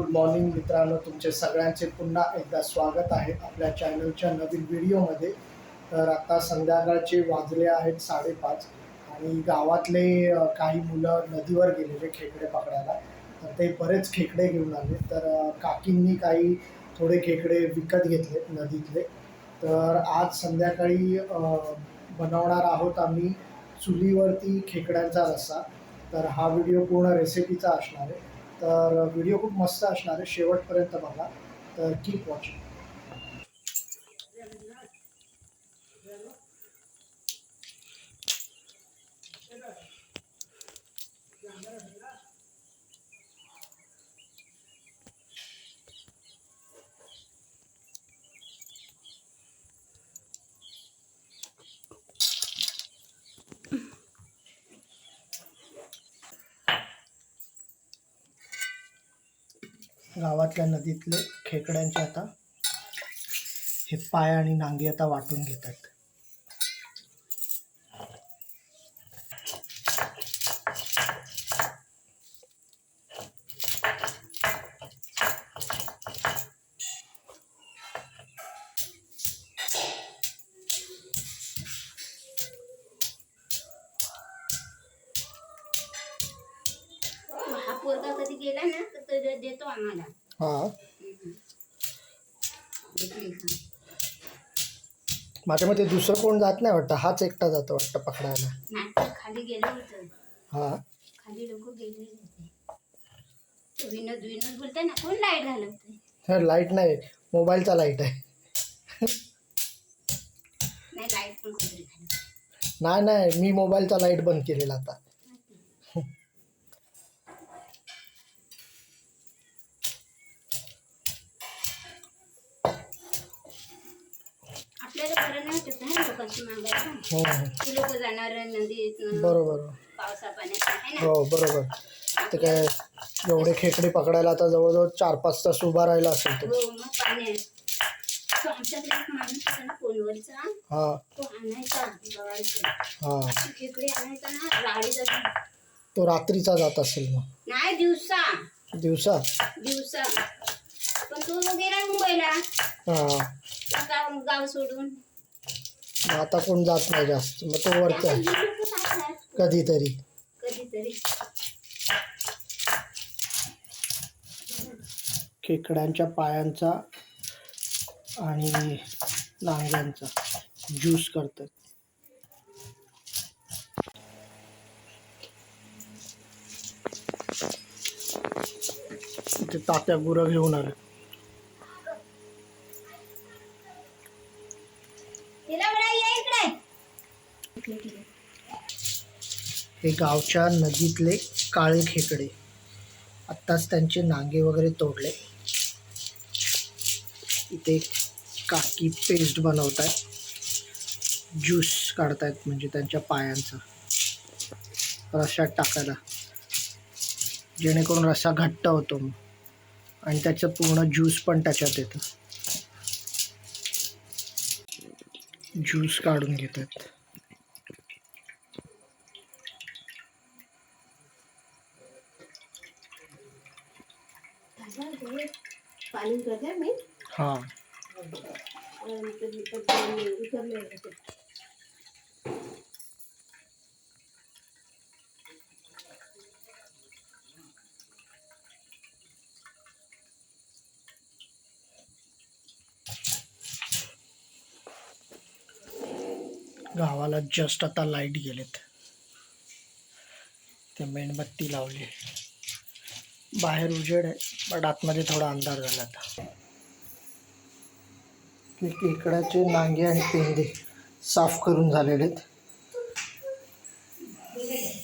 Good morning मित्रांनो तुमचे सगळ्यांचे पुन्हा एकदा स्वागत आहे आपल्या चॅनलच्या नवीन व्हिडिओमध्ये. तर आता संध्याकाळचे वाजले आहेत साडेपाच आणि गावातले काही मुलं नदीवर गेलेले खेकडे पकडायला. तर ते बरेच खेकडे घेऊन आले. तर काकींनी काही थोडे खेकडे विकत घेतले नदीतले. तर आज संध्याकाळी बनवणार आहोत आम्ही चुलीवरती खेकड्यांचा रस्सा. तर हा व्हिडिओ पूर्ण रेसिपीचा असणार आहे. तर व्हिडिओ खूप मस्त असणार आहे. शेवटपर्यंत बघा. तर कीप वॉचिंग गावातल्या नदीतले खेकड्यांचे आता हे पाय आणि नांगी आता वाटून घेतात. पोरगा कधी गेला ना तर तो देतो आम्हाला. हा? माझ्या मते दुसरं कोण जात नाही वाटतं हाच एकटा जातो वाटतं पकडायला. नाही खाली गेलं होतं. हा. खाली लोक गेले होते. तो विनोद विनोद बोलते ना कोण लाइट घालवते हे लाइट नाही मोबाईलचा लाइट आहे. नाही लाइट पण कोणतरी घालवते नाही नाही मी मोबाईलचा लाइट बंद केलेला आता. आपल्याला खरं नाही वाटत ना लोकांची मागायचं हो हो. ती लोक जाणार नदीत बरोबर. पावसा पाण्यात आहे ना? हो बरोबर. ते काय एवढे खेकडे पकडायला आता जवळजवळ चार पाच तास उभा राहिला असेल तो. हो मग पाणी तो आमच्याकडे एक माणूस होता ना फोनवरचा हा. तो आणायचा गवारीचा. हा. खेकडे आणायचा ना राडी जाऊन तो रात्रीचा जात असेल मग. नाही दिवसा. दिवसा? दिवसा. पण तो गेला मुंबईला. हा. गाव गाव सोडून. मग आता कोण जात नाही जास्त. मग तो वरचा कधीतरी. कधीतरी. खेकड्यांच्या पायांचा आणि नांग्यांचा. ज्यूस करतात. ते तात्या गुरं घेऊन आले तिला बडा ये इकडे हे गावच्या नदीतले काळे खेकडे. आत्ताच त्यांचे नांगे वगैरे तोडले. इथे काकी पेस्ट बनवत आहेत ज्यूस काढतायत म्हणजे त्यांच्या पायांचा. रशात टाकायला. जेणेकरून रसा घट्ट होतो. मग आणि त्याचं पूर्ण ज्यूस पण त्याच्यात येतं. ज्यूस काढून घेतात. हाँ। गावाला जस्ट आता लाईट गेलेत. ते मेणबत्ती लावली. बाहेर उजेड आहे बट आतमध्ये थोडा अंधार झाला आता. के- खेकड्याचे नांगे आणि पेंदे साफ करून झालेले आहेत.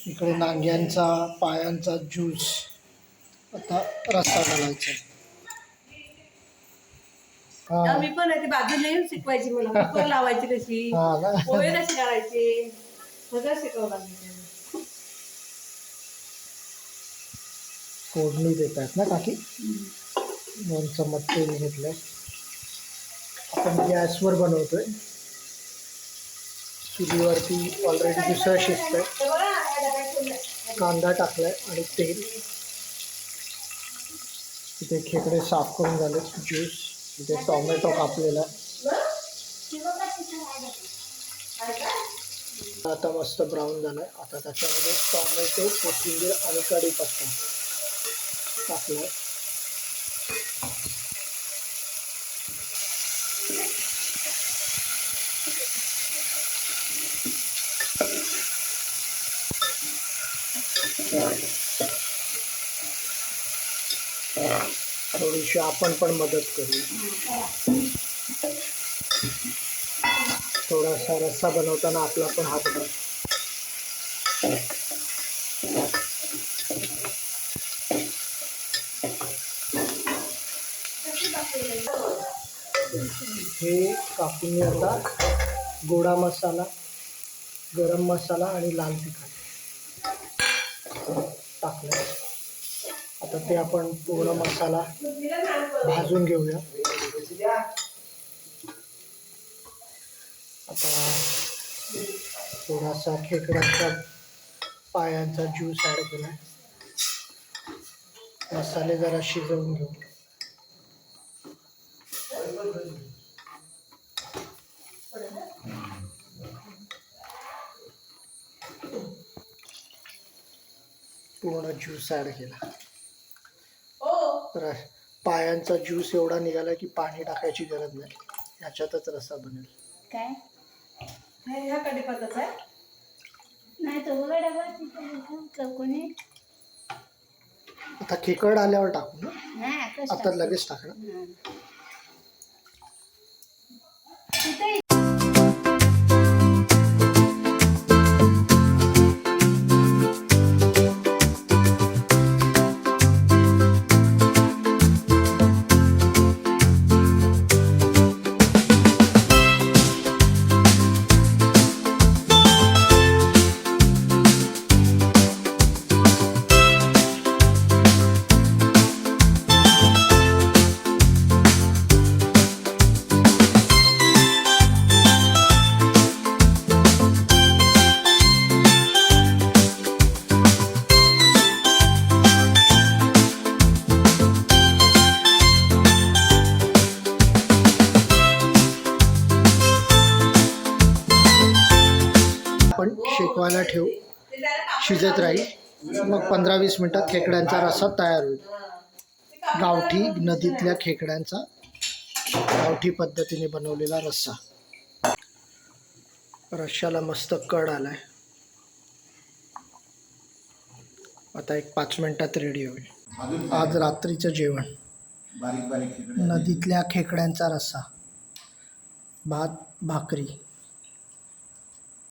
इकडे नांग्यांचा पायांचा ज्यूस आता रस्ता घालायचा. हा. मी पण आहे ती बाजूला येऊन शिकवायची मला. कुकर लावायची कशी? हा पोहे कशी करायचे? सगळं शिकवलं लागलं फोडणी देत आहेत ना काकी? दोन चमच तेल घेतलंय. आपण गॅसवर बनवतोय. चुलीवरती ऑलरेडी दुसरं शिजतंय. कांदा टाकलाय आणि तेल. इथे खेकडे साफ करून झाले ज्यूस. इथे टॉमॅटो कापलेला आहे. आता मस्त ब्राऊन झालाय. आता त्याच्यामध्ये टॉमॅटो कोथिंबीर आणि कढीपत्ता टाकलाय. थोडीशी आपण पण मदत करू. थोडासा रस्सा बनवताना आपला पण हात हे कापून आता गोडा मसाला गरम मसाला आणि लाल तिखट. टाकलं आता ते आपण पूर्ण मसाला भाजून घेऊया. आता थोडासा खेकड्याचा पायांचा ज्यूस ॲड केला मसाले जरा शिजवून घेऊ. पूर्ण ज्यूस ॲड केला. तर पायांचा ज्यूस एवढा निघाला की पाणी टाकायची गरज नाही. ह्याच्यातच रस्सा बनेल. काय? हे ह्या कढीपत्ताचा आहे? नाही तो बघा डबा तिथे चौकोनी आता खेकड आल्यावर टाकू ना? आता लगेच टाकणार. आपण शेकवायला ठेवू. शिजत राहील. मग पंधरा वीस मिनटात खेकड्यांचा रस्सा तयार होईल. गावठी नदीतल्या खेकड्यांचा गावठी पद्धतीने बनवलेला रस्सा. रश्श्याला मस्त कड आलाय. आता एक पाच मिनटात रेडी होईल. आज रात्रीचं जेवण. नदीतल्या खेकड्यांचा रस्सा. भात भाकरी.